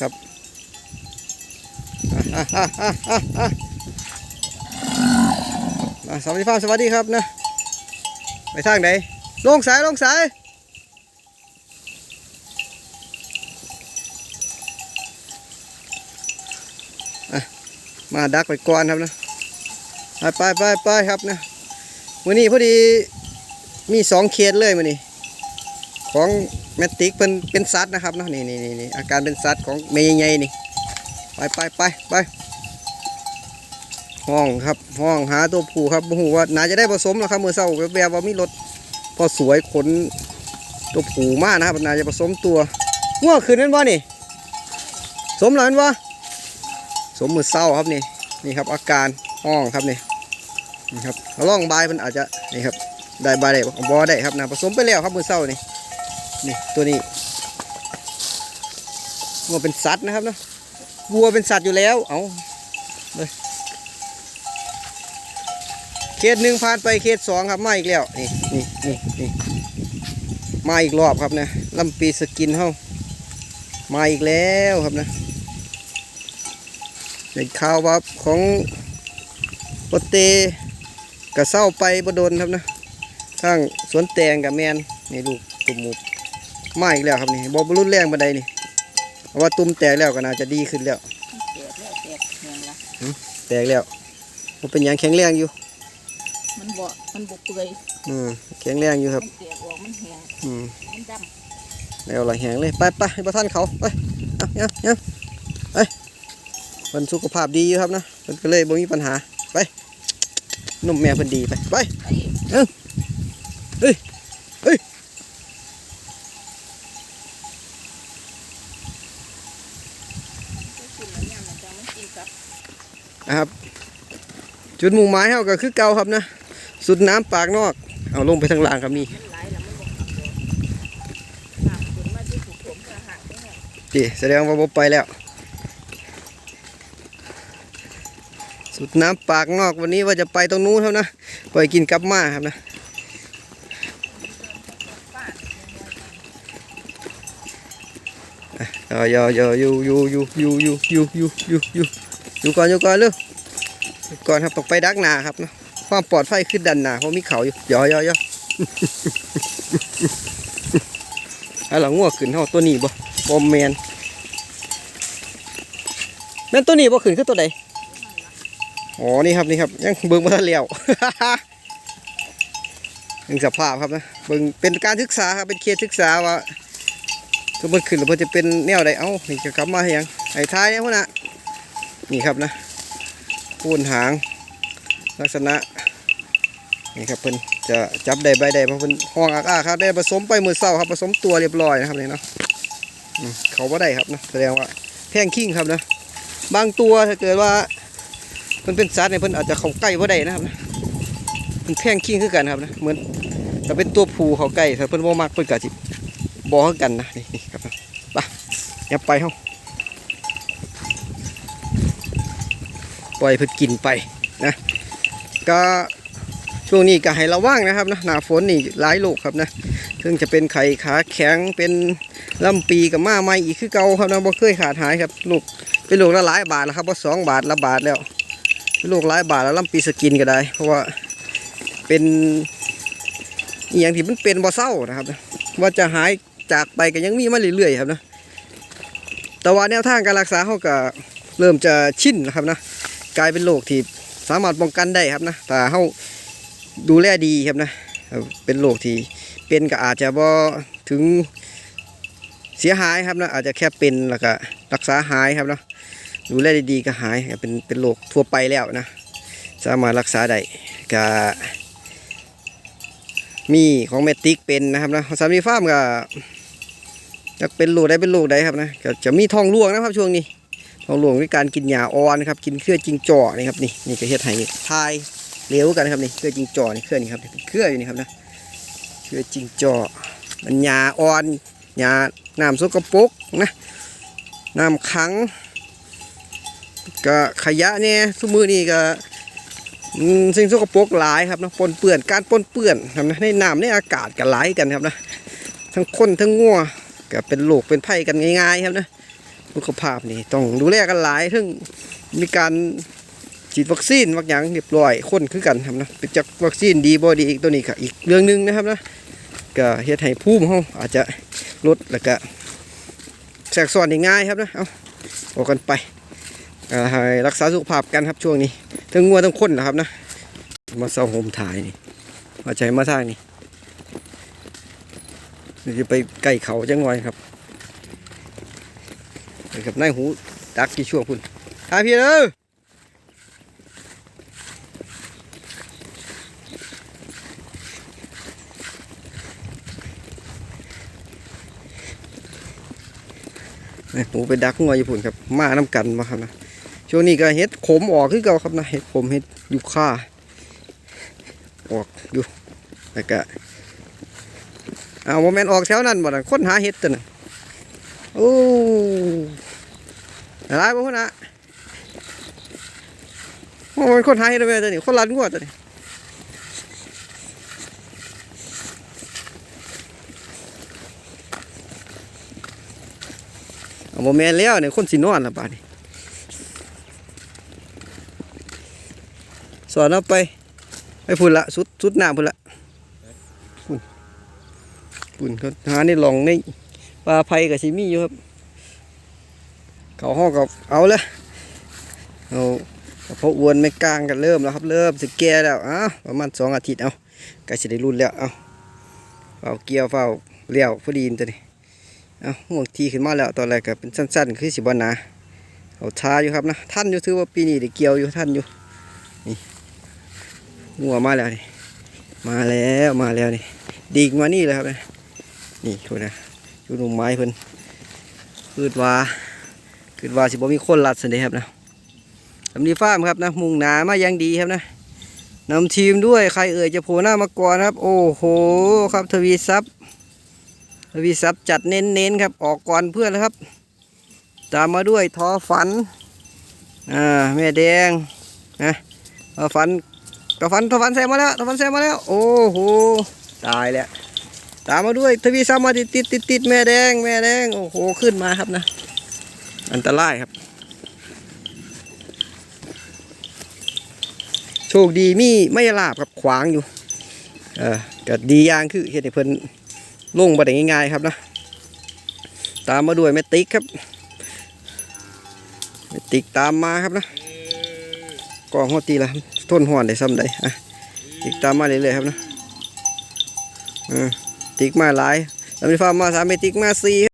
ครับอะอะอะอะอะอะสวัสดีครับสวัสดีครับนะไปทางไหนลงสายลงสายมาดักไปก่อนครับนะไปไปไปไปครับนะวันนี้พอดีมีสองเคสเลยวันนี้ของ แมตติกเป็นเป็นซัดนะครับเนาะนี่นี่นี่อาการเป็นซัดของเมย์ใหญ่นี่ไปไปไปไปห้องครับห้องหาตัวผู้ครับโอ้ว่าน่าจะได้ผสมแล้วครับมือเศร้าแบบว่ามีรถพอสวยขนตัวผู้มากนะครับน่าจะผสมตัวง่วงคืนนั้นบ่นี่ สมแล้วนั่นบ่สมมือเศร้าครับนี่นี่ครับ อาการห้องครับนี่นี่ครับล่องใบมันอาจจะนี่ครับได้ใบได้บ่บ่ได้ครับนะผสมไปแล้วครับมือเศร้านี่ นี่ตัวนี้วัวเป็นสัตว์นะครับเนาะวัวเป็นสัตว์อยู่แล้ว เอาเลยเขตหนึ่งผ่านไปเขตสองครับมาอีกแล้ว นี่นี่นี่นี่มาอีกรอบครับนะลำปีสกินเฮามาอีกแล้วครับนะในข่าวว่าของปเตกระเศร้าไปบดนครับนะทางสวนแตงกับแมนนี่ลูกตุ่มหมู มาอีกแล้วครับนี่บอบรุนแรงบันไดนี่เพราะว่าตุ้มแตกแล้วก็น่าจะดีขึ้นแล้ว แตกแล้วแตกแหงละแตกแล้วมันเป็นอย่างแข็งแรงอยู่ มันบ่มันบ่เปื่อยอืมแข็งแรงอยู่ครับ มันแตกออกมันแหงอืมมันดแล้วละแหงเลยไปไปให้ประท่านเขาไปเอาเนี่ยเนี่ยไปมันสุขภาพดีอยู่ครับนะมันก็เลยบ่มีปัญหาไปนุ่มแม่เพิ่นดีไปไปำไป เฮ้ย กินแล้วเนี่ยมันจะมันกินกับ นะครับ จุดมุ่งหมายเฮาก็คือเก่าครับนะ สุดน้ำปากนอก เอาลงไปทางล่างครับนี่มันหลายแล้วมันบ่กินตัวน้ำขึ้นมาที่ถูกผมกระหักเนี่ยดิแสดงว่าบ่ไปแล้ว สุดน้ำปากนอกวันนี้ว่าจะไปตรงนู้นครับนะไปกินกับมาครับนะอะอย่าอย่าอยู่อยู่ อยู่ก่อนอยู่ก่อนลูกก่อนครับต้ไปดักนาครับเนาะความปลอดภัยขึ้นดันนาเพราะมีเขาอยู่ย่อย่อย่ออะไรงัวขึ้นเท่าตัวนี้บ่บอมแมนแม่นตัวนี้บ่ขึ้นคือตัวใดอ๋อนี่ครับนี่ครับยังเบิ้งมาทันแล้วยังสภาพครับนะเบิ้งเป็นการศึกษาครับเป็นเคสศึกษาว่าถ้ามันขึ้นแล้วมันจะเป็นแนวใดเอ้านี่จะกลับมาให้ยังไอ้ท้ายเนี่ยพวกน่ะ นี่ครับนะปูนหางลักษณะนี่ครับเพิ่นจะจับได้ใบได้เพราะเพิ่นห้องอากาครับได้ผสมไปมือเศร้าครับผสมตัวเรียบร้อยนะครับนี่เนาะเขาบ่าได้ครับนะแสดงว่าแพงคิงครับนะบางตัวถ้าเกิดว่าเพิ่นเป็นสัตว์เนี่ยเพิ่นอาจจะเข้าใกล้บ่ได้นะครับนะมันแพงคิงคือกันครับนะเหมือนถ้าเป็นตัวผูเขาใกล้ถ้าเพิ่นบ่มักเพิ่นก็สิบ่คือกันนะนี่ครับนะไปย่าไปเฮา ปล่อยเพิ่นกินไปนะก็ช่วงนี้ก็ให้ระวังนะครับนะหนาฝนนี่หลายโรคครับนะซึ่งจะเป็นไข่ขาแข็งเป็นลำปีกับมาไม่อีกคือเก่าครับนะบ่เคยขาดหายครับลูกเป็นลูกละหลายบาทแล้วครับว่าสองบาทละบาทแล้วลูกหลายบาทแล้วลำปีสกินก็ได้ เพราะว่าเป็นอย่างที่มันเป็นบ่เศร้านะครับ ว่าจะหายจากไปก็ยังมีมาเรื่อยๆครับนะแต่ว่าแนวทางการรักษาเขาก็เริ่มจะชินนะครับนะ กลายเป็นโรคที่สามารถป้องกันได้ครับนะแต่เขาดูแลดีครับนะเป็นโรคที่เป็นก็อาจจะบ่ถึงเสียหายครับนะอาจจะแค่เป็นแล้วก็รักษาหายครับเนาะดูแลดีๆก็หายเป็นเป็นโรคทั่วไปแล้วนะ สามารถรักษาได้ก็มีของเมติกเป็นนะครับนะสามีฟาร์มก็จะเป็นโรคใดเป็นโรคใดครับนะก็จะมีท้องร่วงนะครับช่วงนี้ ทองร่วงด้วยการกินหญ้าอ่อนครับกินเครือจิงจ่อนี่ครับนี่นี่ก็เฮ็ดให้ทายเหลวกันนะครับนี่เครือจิงจ่อนี่เครือนี่ครับเป็นเครืออยู่นี่ครับนะเครือจิงจ่อมันหญ้าอ่อนหญ้าน้ำสกปรกนะน้ำขังก็ขยะเนี่ยทุกมือนี่ก็สิ่งสกปรกหลายครับนะปนเปื้อนการปนเปื้อนครับนะในน้ำในอากาศก็หลายกันครับนะทั้งคนทั้งงัวก็เป็นโรคเป็นไผ่กันง่ายๆครับนะ สุขภาพนี่ต้องดูแลกันหลายถึงมีการฉีดวัคซีนวักอย่างเรียบร้อยคนคือกันครับนะเป็นจากวัคซีนดีบ่ดีอีกตัวนี้ก็อีกเรื่องหนึงนะครับนะก็เฮ็ดให้ภูมิเฮาอาจจะลดแล้วก็แทรกซ้อนง่ายครับนะเอาออกกันไปอ่าให้รักษาสุขภาพกันครับช่วงนี้ทั้งงัวทั้งคนนะครับนะมาเศร้าโฮมถ่ายนี่มาใจมาทางนี่เดี๋ยวจะไปใกล้เขาจังหน่อยครับ กับนายหูดักกี่ช่วงคุณหาพี่เด้อไอ้หูไปดักงัวญี่ปุ่นครับ มาน้ำกันมาครับนะช่วงนี้ก็เห็ดขมออกคือเก่าครับนะเห็ดขมเห็ดยูคาออกอยู่แล้วก็เอาโมเมนต์ออกแถวนั้นบ่นะค้นหาเห็ดตัวนะ โอ้อะไรบ่พุ่นอะโอ้ยคนไทยเลยตัวนี้คนรันกว่าตัวนี้เอาโมแมนแล้วเนี่ยคนสินอนละบาดนี้สอนเอาไปไปพุ่นละสุดสุดหน้าพุ่นละพุ่นพุ่นเขาหาในหลองใน ปลาไผ่กับชิมีอยู่ครับเขาห้อกับเอาเลยเอาพออวนไม่กลางกันเริ่มแล้วครับ เริ่มสิแก่แล้วอ้าวประมาณสองอาทิตย์เอาใกล้จะได้รุ่นแล้วเอาเฝ้าเกี่ยวเฝ้าเลี้ยวพอดีนตัวนี้เอาห่วงทีขึ้นมาแล้วตอนแรกก็เป็นสั้นๆ คือสิบวันนาเอาช้าอยู่ครับนะท่านอยู่ถือว่าปีนี้ได้เกี่ยวอยู่ท่านอยู่นี่งัวมาแล้วนี่มาแล้วมาแล้วนี่ดีกว่านี่เลยครับนะนี่คุณนะ อยู่ตรงไม้เพิ่นพืชว่าคือว่าสิบ่มีคนรัดสันเดครับนะสำนีฟ้ามครับนะมุงหนามาอยังดีครับนะนำทีมด้วยใครเอ่ยจะโผล่หน้ามาก่อนครับ โอ้โหครับทวีซับทวีซับจัดเน้นๆครับออกก่อนเพื่อนนะครับ ตามมาด้วยทอฝันอ่าแม่แดงนะทอฝันทอฝันทอฝันแซมมาแล้วทอฝันแซมมาแล้ว โอ้โหตายแล้ว ตามมาด้วยทวีซับมาติดติดติดติดแม่แดง แม่แดง โอ้โห ขึ้นมาครับนะ อันตรายครับ โชคดีมีไม่ลาบครับขวางอยู่ เออก็ดีอย่างคือเห็นให้เพิ่นลงมาได้ง่ายๆครับนะ ตามมาด้วยแม่ติ๊กครับแมติกตามมาครับนะกองหัวตีละทนห่อนได้ซ้ำได้อะติ๊กตามมาเรื่อยๆครับนะเออ ติ๊กมาหลายแล้วมีฟาร์มมาสามติ๊กมาสี่